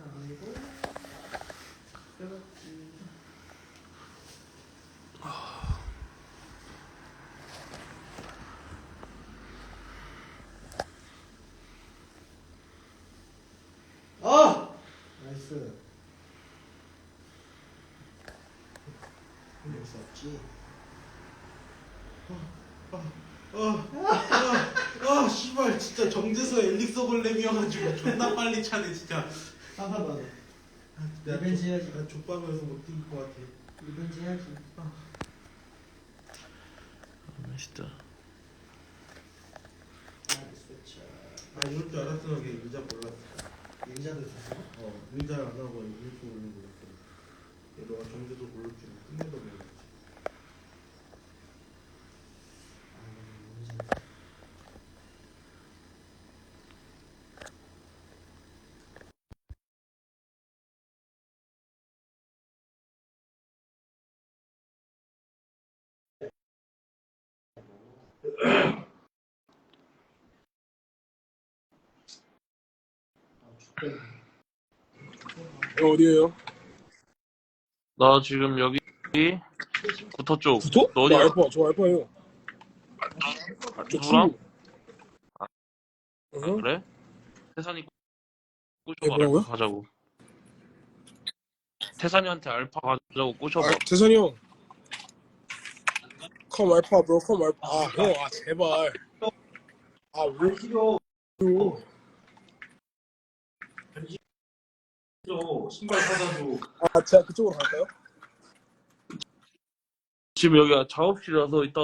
아니고 세븐틴 아! 나이스 이럴 수 없지 아, 씨발 진짜 정제소 엘릭서 골렘이어가지고 존나 빨리 차네 진짜. 한판 받아 내가 리벤지 족- 해야지. 나 족밥에서 못 이길 것 같아. 리벤지 해야지 진짜 나이스 차아 이럴 줄 알았으면 그냥 의자 몰랐어. 인자도 있었어? 어 의자 안 하고 일일도 올린 몰랐어. 너가 정제소 고를 줄 끝내도 몰랐지. 어디에요? 나 지금 여기 구터 쪽 구토? 너저 어디야? 알파, 저 알파예요. 저 누구랑? 친구. 아, 응? 그래? 태산이 예, 꼬셔봐 뭐라고요? 알파 가자고 태산이한테 알파 가자고 꼬셔봐 아, 재선이 형. 컴 알파, 브로, 컴 알파. 아, 형, 아, 제발. 아, 왜 싫어. 싫어. 신발 사다 줘. 아, 제가 그쪽으로 갈까요? 지금 여기 작업실이라서 이따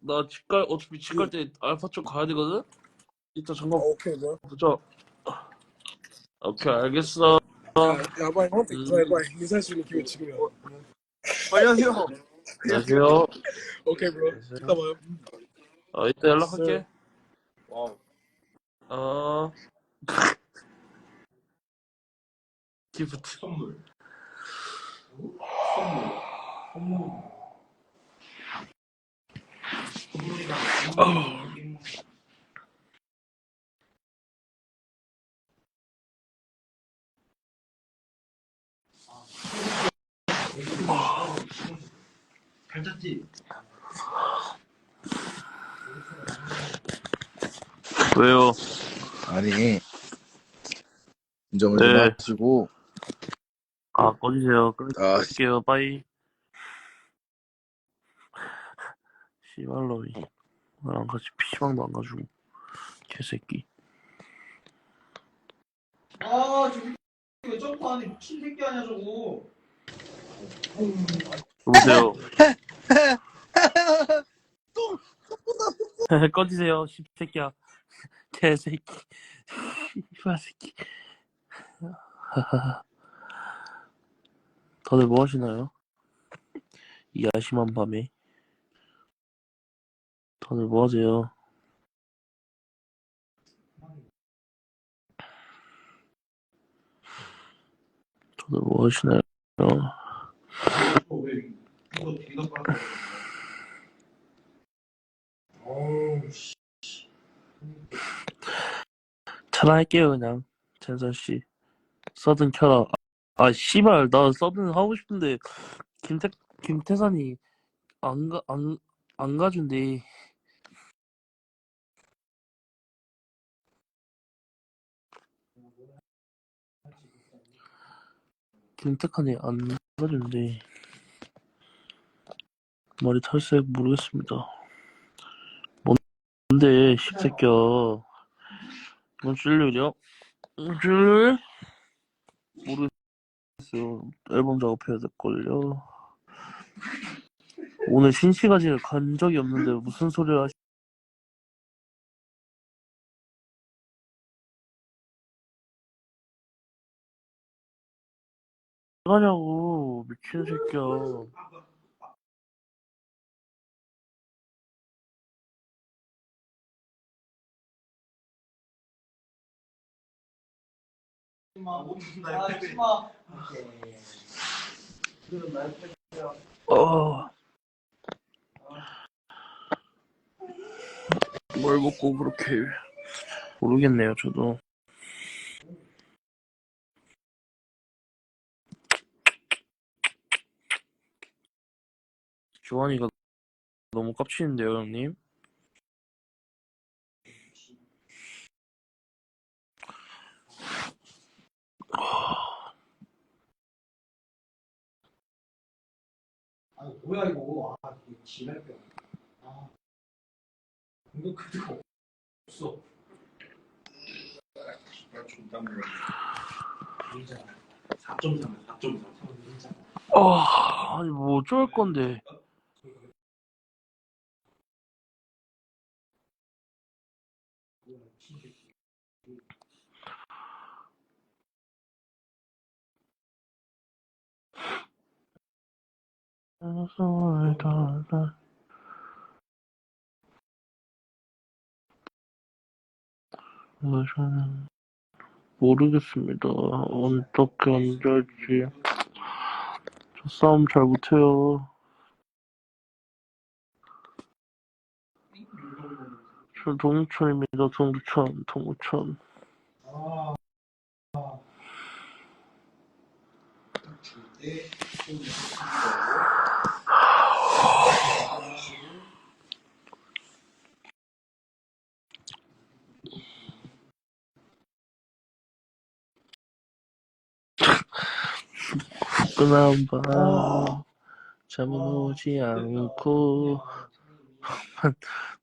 나 집 갈 어차피 집 갈 때 알파 쪽 가야 되거든? 이따 아, 잠깐 오케이, 뭐야? 보자 오케이 알겠어 야, 야, 빨리 형한테 음. 인사해, 빨리. 인사할 수 있는 기회 지금이야. 안녕하세요. 안녕하세요 오케이, 브로. 이따 봐요. 어, 이따 연락할게 와우. 어 기프트 선물. 선물. 선물. 선물이다. 잘 잤지? 왜요? 아니 네. 좀 하시고. 아 꺼지세요. 아 끊을게요. 빠이. 씨발놈이. 나랑 같이 PC방도 안 가주고. 개새끼. 아 저기 왜 점프하니 미친 새끼 아니야 저거. 여보세요? 꺼지세요 씨새끼야 개새끼 씨발 새끼 다들 뭐 하시나요? 이 야심한 밤에 다들 뭐 하세요? 다들 뭐 하시나요? 어? 어우, 씨. 차단할게요 그냥. 젠선씨. 서든 켜라. 아 씨발 나 서든 하고 싶은데 김태 김태산이 안가 안안 안 가준대. 김태칸이 안 가준대. 머리 탈색 모르겠습니다. 뭔데 십새끼야 주 일요일? 모르겠어요. 앨범 작업해야 될걸요. 오늘 신시가지를 간 적이 없는데 무슨 소리를 하시... 가냐고 미친 새끼야. 아, 뭐, 음, 아, 아, 어. 뭘 먹고 그렇게 모르겠네요, 저도. 교환이가 너무 깝치는데요, 형님? 아 뭐야 이거 아 지랄병 아 이거 그대가 없어 나 존나 몰라. 4.3, 4.3. 아, 아니 뭐 어쩔 건데. 저는 모르겠습니다. 어떻게 앉아있지. 저 싸움 잘 못해요. 저 동무천입니다. 동두천, 동무천. 아 줄때 후끈한 밤, 잠이 오지 않고,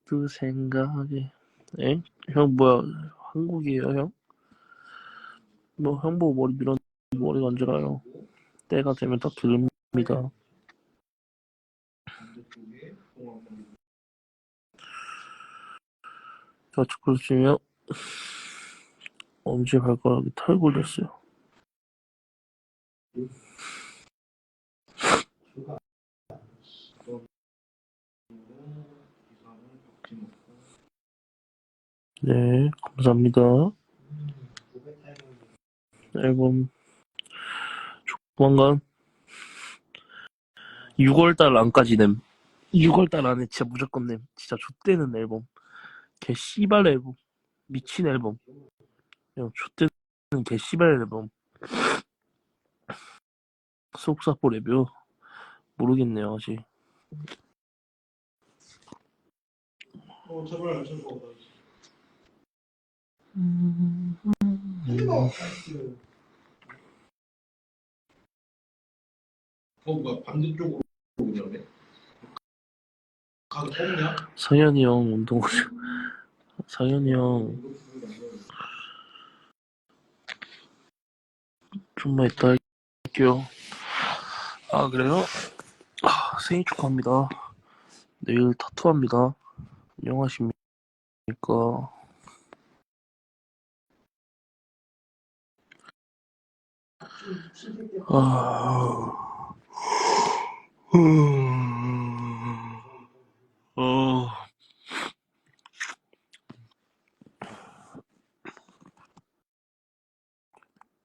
또 생각에. 에? 형, 뭐야, 한국이에요, 형? 뭐, 형 보고 머리 밀었, 머리가 안 자라요. 때가 되면 딱 들립니다. 저 축구 치면, 엄지 발가락이 탈골됐어요. 네, 감사합니다. 앨범 조만간 6월달 안까지 냄 6월달 안에 진짜 무조건 냄 진짜 좆되는 앨범. 개 씨발 앨범. 미친 앨범. 그냥 좆되는 개 씨발 앨범. 속사포 레뷰 모르겠네요 아직. 어 제발 이거 나이스 어 뭐야 반대쪽으로 그냥 가도 뻥냐? 상현이 형 운동 상현이 형. 좀만 이따 할게요. 아 그래요? 아, 생일 축하합니다. 내일 타투합니다. 안녕하십니까. 아... 음... 어...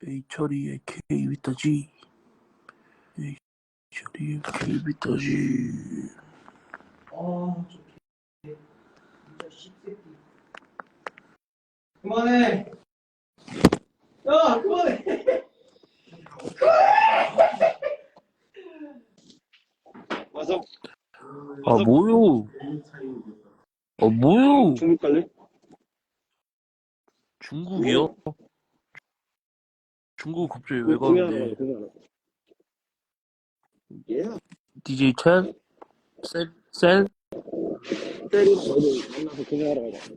에이처리의 K 비타지 에이처리의 K 비타지 아저 진짜 씹새끼 그만해 야 그만해 와서 아 뭐요 아 뭐요 중국 갈래? 중국이요? 중국 갑자기 왜 공연 가는데 공연 예 DJ 첸? 셀? 셀? 때리고 너도 만나서 공연하러 가자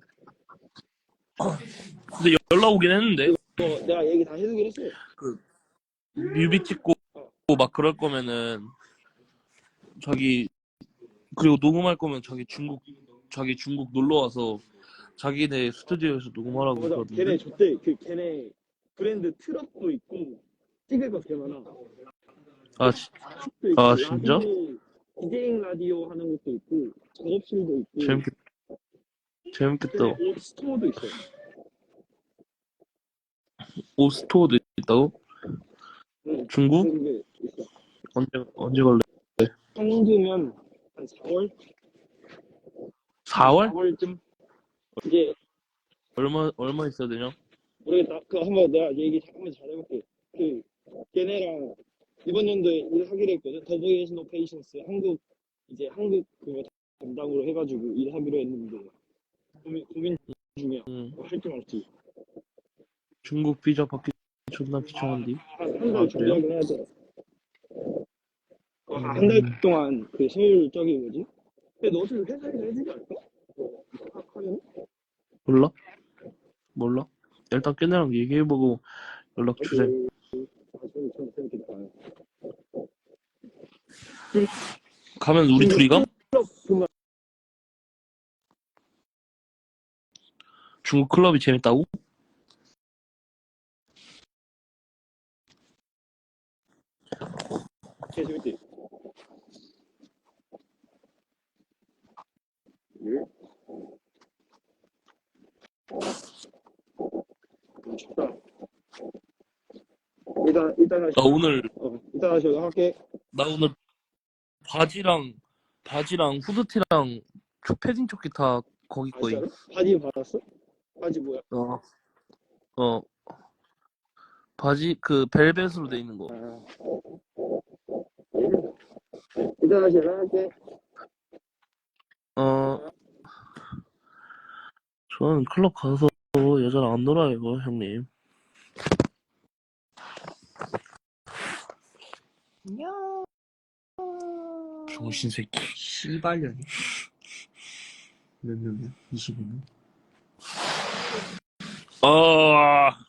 근데 연락 오긴 했는데 어, 내가 얘기 다 해두긴 했어 뮤비 찍고 막 그럴 거면은 자기 그리고 녹음할 거면 자기 중국 자기 중국 놀러 와서 자기네 스튜디오에서 녹음하라고 맞아 그러던데 걔네 줬대 그 걔네 브랜드 트럭도 있고 찍을 거개 많아 아, 지- 트럭도 있고 아, 진짜? 라디오, 디제잉 라디오 하는 것도 있고 작업실도 있고 재밌겠 재밌겠다 걔네 옷 스토어도 있어 옷 스토어도 있다고? 응. 중국? 그게 있어 언제 언제 갈래? 정도면 한 4월? 4월? 4월쯤 이제 얼마 얼마 있어야 되냐? 모르겠다. 그 한번 내가 얘기 잠깐만 잘해볼게. 그 걔네랑 이번 연도에 일하기로 했거든. 더보이스 노 페이션스 한국 이제 한국 그거 담당으로 해가지고 일하기로 했는데 고민 고민 중이야. 응. 할지 말지. 중국 비자 받기 존나 귀찮은데. 한달 아, 준비하긴 해야 돼. 한달 동안 그 서울 저기 뭐지? 근데 너도 회사에서 해주지 않을까? 어, 하면? 몰라? 몰라? 일단 걔네랑 얘기해보고 연락 주세. 아, 좀, 좀 재밌겠다. 가면 우리 둘이 가? 중국 클럽이 재밌다고? 개 재밌지? 춥다. 이따, 이따 다시, 나 오늘 어, 이따 다시 연락할게. 나 오늘 바지랑 바지랑 후드티랑 초 패딩 조끼 다 거기 아, 거임. 바지 받았어? 바지 뭐야? 어. 어. 바지 그 벨벳으로 돼 있는 거. 아. 이따 다시 연락할게. 어. 저는 클럽 가서 여자랑 안 놀아요, 형님. 병신 새끼. 씨발년이. 몇 명이야? 25명? 아.